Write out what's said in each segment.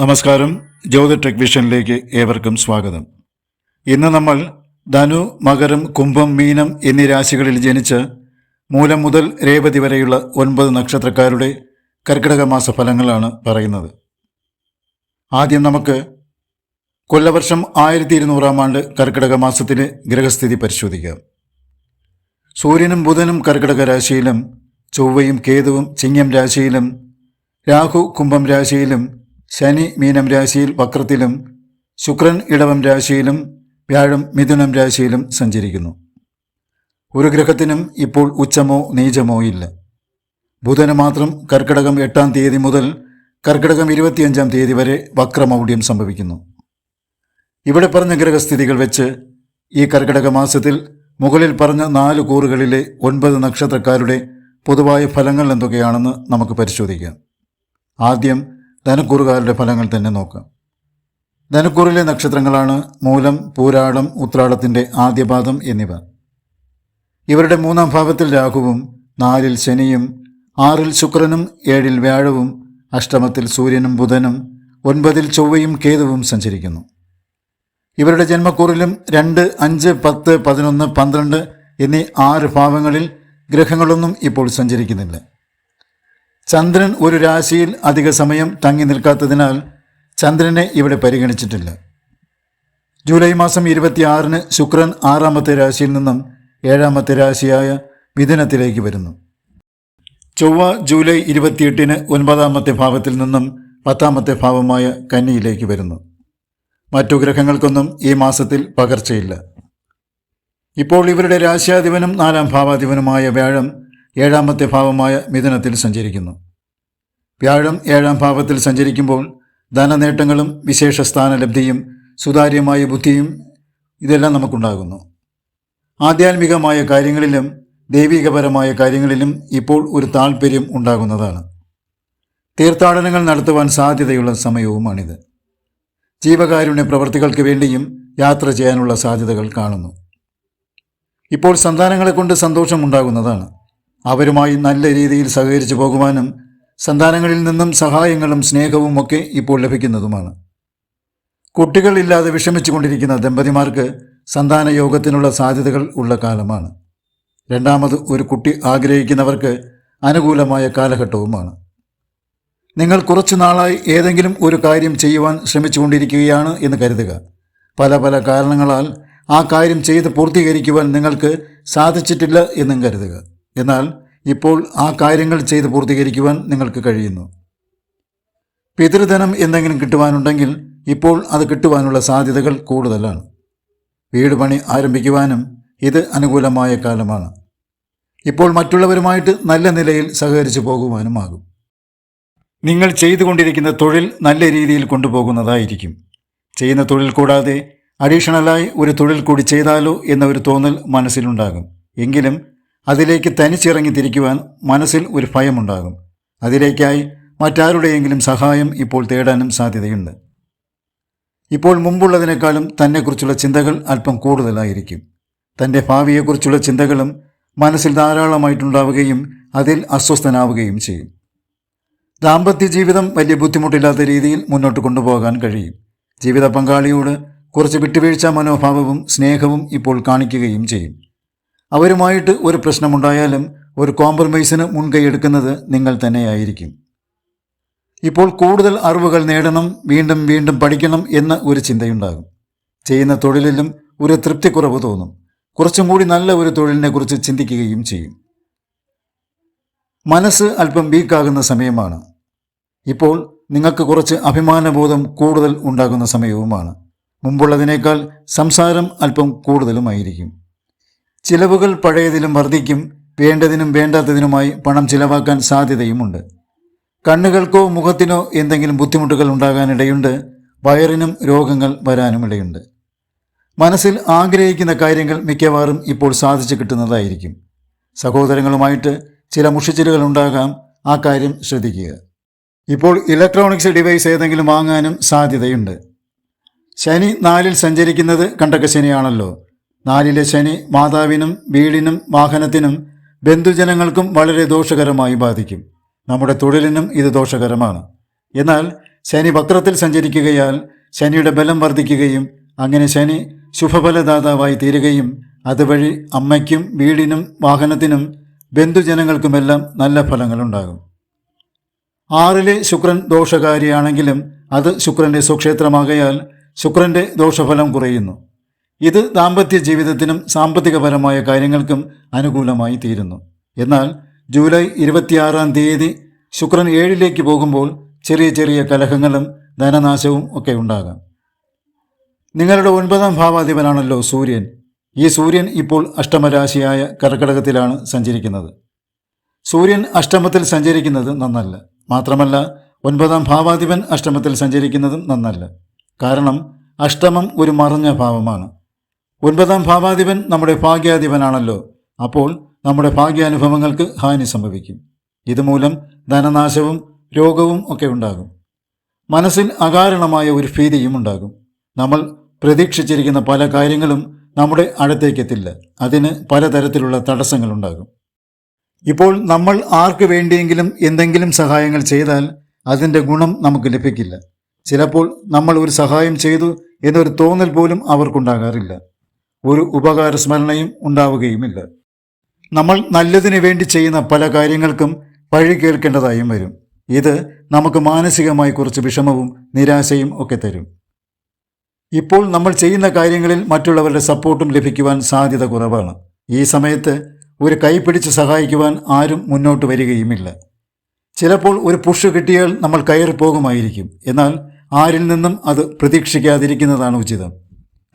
നമസ്കാരം. ജ്യോതി ടെക് വിഷനിലേക്ക് ഏവർക്കും സ്വാഗതം. ഇന്ന് നമ്മൾ ധനു മകരം കുംഭം മീനം എന്നീ രാശികളിൽ ജനിച്ച് മൂലം മുതൽ രേവതി വരെയുള്ള ഒൻപത് നക്ഷത്രക്കാരുടെ കർക്കിടക മാസ ഫലങ്ങളാണ് പറയുന്നത്. ആദ്യം നമുക്ക് കൊല്ലവർഷം ആയിരത്തി ഇരുന്നൂറാം ആണ്ട് കർക്കിടക മാസത്തിലെ ഗ്രഹസ്ഥിതി പരിശോധിക്കാം. സൂര്യനും ബുധനും കർക്കിടക രാശിയിലും ചൊവ്വയും കേതുവും ചിങ്ങം രാശിയിലും രാഹു കുംഭം രാശിയിലും ശനി മീനം രാശിയിൽ വക്രത്തിലും ശുക്രൻ ഇടവം രാശിയിലും വ്യാഴം മിഥുനം രാശിയിലും സഞ്ചരിക്കുന്നു. ഒരു ഗ്രഹത്തിനും ഇപ്പോൾ ഉച്ചമോ നീചമോ ഇല്ല. ബുധന് മാത്രം കർക്കിടകം എട്ടാം തീയതി മുതൽ കർക്കിടകം ഇരുപത്തിയഞ്ചാം തീയതി വരെ വക്രമൗഢ്യം സംഭവിക്കുന്നു. ഇവിടെ പറഞ്ഞ ഗ്രഹസ്ഥിതികൾ വെച്ച് ഈ കർക്കിടക മാസത്തിൽ മുകളിൽ പറഞ്ഞ നാല് കൂറുകളിലെ ഒൻപത് നക്ഷത്രക്കാരുടെ പൊതുവായ ഫലങ്ങൾ എന്തൊക്കെയാണെന്ന് നമുക്ക് പരിശോധിക്കാം. ആദ്യം ധനക്കൂറുകാരുടെ ഫലങ്ങൾ തന്നെ നോക്കാം. ധനക്കൂറിലെ നക്ഷത്രങ്ങളാണ് മൂലം പൂരാടം ഉത്രാടത്തിന്റെ ആദ്യപാദം എന്നിവ. ഇവരുടെ മൂന്നാം ഭാവത്തിൽ രാഹുവും നാലിൽ ശനിയും ആറിൽ ശുക്രനും ഏഴിൽ വ്യാഴവും അഷ്ടമത്തിൽ സൂര്യനും ബുധനും ഒൻപതിൽ ചൊവ്വയും കേതുവും സഞ്ചരിക്കുന്നു. ഇവരുടെ ജന്മക്കൂറിലും രണ്ട് അഞ്ച് പത്ത് പതിനൊന്ന് പന്ത്രണ്ട് എന്നീ ആറ് ഭാവങ്ങളിൽ ഗ്രഹങ്ങളൊന്നും ഇപ്പോൾ സഞ്ചരിക്കുന്നില്ല. ചന്ദ്രൻ ഒരു രാശിയിൽ അധിക സമയം തങ്ങി നിൽക്കാത്തതിനാൽ ചന്ദ്രനെ ഇവിടെ പരിഗണിച്ചിട്ടില്ല. ജൂലൈ മാസം ഇരുപത്തിയാറിന് ശുക്രൻ ആറാമത്തെ രാശിയിൽ നിന്നും ഏഴാമത്തെ രാശിയായ മിഥുനത്തിലേക്ക് വരുന്നു. ചൊവ്വ ജൂലൈ ഇരുപത്തിയെട്ടിന് ഒൻപതാമത്തെ ഭാവത്തിൽ നിന്നും പത്താമത്തെ ഭാവമായ കന്നിയിലേക്ക് വരുന്നു. മറ്റു ഗ്രഹങ്ങൾക്കൊന്നും ഈ മാസത്തിൽ പകർച്ചയില്ല. ഇപ്പോൾ ഇവരുടെ രാശ്യാധിപനും നാലാം ഭാവാധിപനുമായ വ്യാഴം ഏഴാമത്തെ ഭാവമായ മിഥുനത്തിൽ സഞ്ചരിക്കുന്നു. വ്യാഴം ഏഴാം ഭാവത്തിൽ സഞ്ചരിക്കുമ്പോൾ ധനനേട്ടങ്ങളും വിശേഷ സ്ഥാനലബ്ധിയും സുതാര്യമായ ബുദ്ധിയും ഇതെല്ലാം നമുക്കുണ്ടാകുന്നു. ആധ്യാത്മികമായ കാര്യങ്ങളിലും ദൈവികപരമായ കാര്യങ്ങളിലും ഇപ്പോൾ ഒരു താല്പര്യം ഉണ്ടാകുന്നതാണ്. തീർത്ഥാടനങ്ങൾ നടത്തുവാൻ സാധ്യതയുള്ള സമയവുമാണിത്. ജീവകാരുണ്യ പ്രവർത്തികൾക്ക് വേണ്ടിയും യാത്ര ചെയ്യാനുള്ള സാധ്യതകൾ കാണുന്നു. ഇപ്പോൾ സന്താനങ്ങളെ കൊണ്ട് സന്തോഷമുണ്ടാകുന്നതാണ്. അവരുമായി നല്ല രീതിയിൽ സഹകരിച്ചു പോകുവാനും സന്താനങ്ങളിൽ നിന്നും സഹായങ്ങളും സ്നേഹവും ഒക്കെ ഇപ്പോൾ ലഭിക്കുന്നതുമാണ്. കുട്ടികളില്ലാതെ വിഷമിച്ചു കൊണ്ടിരിക്കുന്ന ദമ്പതിമാർക്ക് സന്താന യോഗത്തിനുള്ള സാധ്യതകൾ ഉള്ള കാലമാണ്. രണ്ടാമത് ഒരു കുട്ടി ആഗ്രഹിക്കുന്നവർക്ക് അനുകൂലമായ കാലഘട്ടവുമാണ്. നിങ്ങൾ കുറച്ചു നാളായി ഏതെങ്കിലും ഒരു കാര്യം ചെയ്യുവാൻ ശ്രമിച്ചുകൊണ്ടിരിക്കുകയാണ് എന്ന് കരുതുക. പല പല കാരണങ്ങളാൽ ആ കാര്യം ചെയ്ത് പൂർത്തീകരിക്കുവാൻ നിങ്ങൾക്ക് സാധിച്ചിട്ടില്ല എന്നും കരുതുക. എന്നാൽ ഇപ്പോൾ ആ കാര്യങ്ങൾ ചെയ്ത് പൂർത്തീകരിക്കുവാൻ നിങ്ങൾക്ക് കഴിയുന്നു. പിതൃധനം എന്തെങ്കിലും കിട്ടുവാനുണ്ടെങ്കിൽ ഇപ്പോൾ അത് കിട്ടുവാനുള്ള സാധ്യതകൾ കൂടുതലാണ്. വീട് പണി ആരംഭിക്കുവാനും ഇത് അനുകൂലമായ കാലമാണ്. ഇപ്പോൾ മറ്റുള്ളവരുമായിട്ട് നല്ല നിലയിൽ സഹകരിച്ചു പോകുവാനുമാകും. നിങ്ങൾ ചെയ്തുകൊണ്ടിരിക്കുന്ന തൊഴിൽ നല്ല രീതിയിൽ കൊണ്ടുപോകുന്നതായിരിക്കും. ചെയ്യുന്ന തൊഴിൽ കൂടാതെ അഡീഷണലായി ഒരു തൊഴിൽ കൂടി ചെയ്താലോ എന്നൊരു തോന്നൽ മനസ്സിലുണ്ടാകും. എങ്കിലും അതിലേക്ക് തനിച്ചിറങ്ങി തിരിക്കുവാൻ മനസ്സിൽ ഒരു ഭയമുണ്ടാകും. അതിലേക്കായി മറ്റാരുടെയെങ്കിലും സഹായം ഇപ്പോൾ തേടാനും സാധ്യതയുണ്ട്. ഇപ്പോൾ മുമ്പുള്ളതിനേക്കാളും തന്നെക്കുറിച്ചുള്ള ചിന്തകൾ അല്പം കൂടുതലായിരിക്കും. തന്റെ ഭാവിയെക്കുറിച്ചുള്ള ചിന്തകളും മനസ്സിൽ ധാരാളമായിട്ടുണ്ടാവുകയും അതിൽ അസ്വസ്ഥനാവുകയും ചെയ്യും. ദാമ്പത്യ ജീവിതം വലിയ ബുദ്ധിമുട്ടില്ലാത്ത രീതിയിൽ മുന്നോട്ട് കൊണ്ടുപോകാൻ കഴിയും. ജീവിത പങ്കാളിയോട് കുറച്ച് വിട്ടുവീഴ്ച മനോഭാവവും സ്നേഹവും ഇപ്പോൾ കാണിക്കുകയും ചെയ്യും. അവരുമായിട്ട് ഒരു പ്രശ്നമുണ്ടായാലും ഒരു കോംപ്രമൈസിന് മുൻകൈയെടുക്കുന്നത് നിങ്ങൾ തന്നെയായിരിക്കും. ഇപ്പോൾ കൂടുതൽ അറിവുകൾ നേടണം വീണ്ടും വീണ്ടും പഠിക്കണം എന്ന ഒരു ചിന്തയുണ്ടാകും. ചെയ്യുന്ന തൊഴിലിലും ഒരു തൃപ്തിക്കുറവ് തോന്നും. കുറച്ചും കൂടി നല്ല ഒരു തൊഴിലിനെക്കുറിച്ച് ചിന്തിക്കുകയും ചെയ്യും. മനസ്സ് അല്പം വീക്കാകുന്ന സമയമാണ്. ഇപ്പോൾ നിങ്ങൾക്ക് കുറച്ച് അഭിമാനബോധം കൂടുതൽ ഉണ്ടാകുന്ന സമയവുമാണ്. മുമ്പുള്ളതിനേക്കാൾ സംസാരം അല്പം കൂടുതലുമായിരിക്കും. ചിലവുകൾ പഴയതിലും വർദ്ധിക്കും വേണ്ടതിനും വേണ്ടാത്തതിനുമായി പണം ചിലവാക്കാൻ സാധ്യതയുമുണ്ട്. കണ്ണുകൾക്കോ മുഖത്തിനോ എന്തെങ്കിലും ബുദ്ധിമുട്ടുകൾ ഉണ്ടാകാനിടയുണ്ട് വയറിനും രോഗങ്ങൾ വരാനും ഇടയുണ്ട് മനസ്സിൽ ആഗ്രഹിക്കുന്ന കാര്യങ്ങൾ മിക്കവാറും ഇപ്പോൾ സാധിച്ചു കിട്ടുന്നതായിരിക്കും. സഹോദരങ്ങളുമായിട്ട് ചില മുഷിച്ചിലുകൾ ഉണ്ടാകാം ആ കാര്യം ശ്രദ്ധിക്കുക. ഇപ്പോൾ ഇലക്ട്രോണിക്സ് ഡിവൈസ് ഏതെങ്കിലും വാങ്ങാനും സാധ്യതയുണ്ട്. ശനി നാലിൽ സഞ്ചരിക്കുന്നത് കണ്ടക ശനിയാണല്ലോ. നാലിലെ ശനി മാതാവിനും വീടിനും വാഹനത്തിനും ബന്ധുജനങ്ങൾക്കും വളരെ ദോഷകരമായി ബാധിക്കും. നമ്മുടെ തൊഴിലിനും ഇത് ദോഷകരമാണ്. എന്നാൽ ശനി വക്രത്തിൽ സഞ്ചരിക്കുകയാൽ ശനിയുടെ ബലം വർദ്ധിക്കുകയും അങ്ങനെ ശനി ശുഭഫലദാതാവായി തീരുകയും അതുവഴി അമ്മയ്ക്കും വീടിനും വാഹനത്തിനും ബന്ധുജനങ്ങൾക്കുമെല്ലാം നല്ല ഫലങ്ങളുണ്ടാകും. ആറിലെ ശുക്രൻ ദോഷകാരിയാണെങ്കിലും അത് ശുക്രന്റെ സ്വക്ഷേത്രമാകയാൽ ശുക്രന്റെ ദോഷഫലം കുറയുന്നു. ഇത് ദാമ്പത്യ ജീവിതത്തിനും സാമ്പത്തികപരമായ കാര്യങ്ങൾക്കും അനുകൂലമായി തീരുന്നു. എന്നാൽ ജൂലൈ ഇരുപത്തിയാറാം തീയതി ശുക്രൻ ഏഴിലേക്ക് പോകുമ്പോൾ ചെറിയ ചെറിയ കലഹങ്ങളും ധനനാശവും ഒക്കെ ഉണ്ടാകാം. നിങ്ങളുടെ ഒൻപതാം ഭാവാധിപനാണല്ലോ സൂര്യൻ. ഈ സൂര്യൻ ഇപ്പോൾ അഷ്ടമരാശിയായ കർക്കടകത്തിലാണ് സഞ്ചരിക്കുന്നത്. സൂര്യൻ അഷ്ടമത്തിൽ സഞ്ചരിക്കുന്നത് നന്നല്ല. മാത്രമല്ല ഒൻപതാം ഭാവാധിപൻ അഷ്ടമത്തിൽ സഞ്ചരിക്കുന്നതും നന്നല്ല. കാരണം അഷ്ടമം ഒരു മറഞ്ഞ ഭാവമാണ്. ഒൻപതാം ഭാവാധിപൻ നമ്മുടെ ഭാഗ്യാധിപനാണല്ലോ. അപ്പോൾ നമ്മുടെ ഭാഗ്യാനുഭവങ്ങൾക്ക് ഹാനി സംഭവിക്കും. ഇതുമൂലം ധനനാശവും രോഗവും ഒക്കെ ഉണ്ടാകും. മനസ്സിൽ അകാരണമായ ഒരു ഭീതിയും ഉണ്ടാകും. നമ്മൾ പ്രതീക്ഷിച്ചിരിക്കുന്ന പല കാര്യങ്ങളും നമ്മുടെ അടുത്തേക്കെത്തില്ല. അതിന് പലതരത്തിലുള്ള തടസ്സങ്ങളുണ്ടാകും ഇപ്പോൾ നമ്മൾ ആർക്ക് വേണ്ടിയെങ്കിലും എന്തെങ്കിലും സഹായങ്ങൾ ചെയ്താൽ അതിന്റെ ഗുണം നമുക്ക് ലഭിക്കില്ല. ചിലപ്പോൾ നമ്മൾ ഒരു സഹായം ചെയ്തു എന്നൊരു തോന്നൽ പോലും അവർക്കുണ്ടാകാറില്ല. ഒരു ഉപകാരസ്മരണയും ഉണ്ടാവുകയുമില്ല. നമ്മൾ നല്ലതിനു വേണ്ടി ചെയ്യുന്ന പല കാര്യങ്ങൾക്കും പഴി കേൾക്കേണ്ടതായും വരും. ഇത് നമുക്ക് മാനസികമായി കുറച്ച് വിഷമവും നിരാശയും ഒക്കെ തരും. ഇപ്പോൾ നമ്മൾ ചെയ്യുന്ന കാര്യങ്ങളിൽ മറ്റുള്ളവരുടെ സപ്പോർട്ടും ലഭിക്കുവാൻ സാധ്യത കുറവാണ്. ഈ സമയത്ത് ഒരു കൈപിടിച്ച് സഹായിക്കുവാൻ ആരും മുന്നോട്ട് വരികയുമില്ല. ചിലപ്പോൾ ഒരു പുഷ് കിട്ടിയാൽ നമ്മൾ കയറി പോകുമായിരിക്കും. എന്നാൽ ആരിൽ നിന്നും അത് പ്രതീക്ഷിക്കാതിരിക്കുന്നതാണ് ഉചിതം.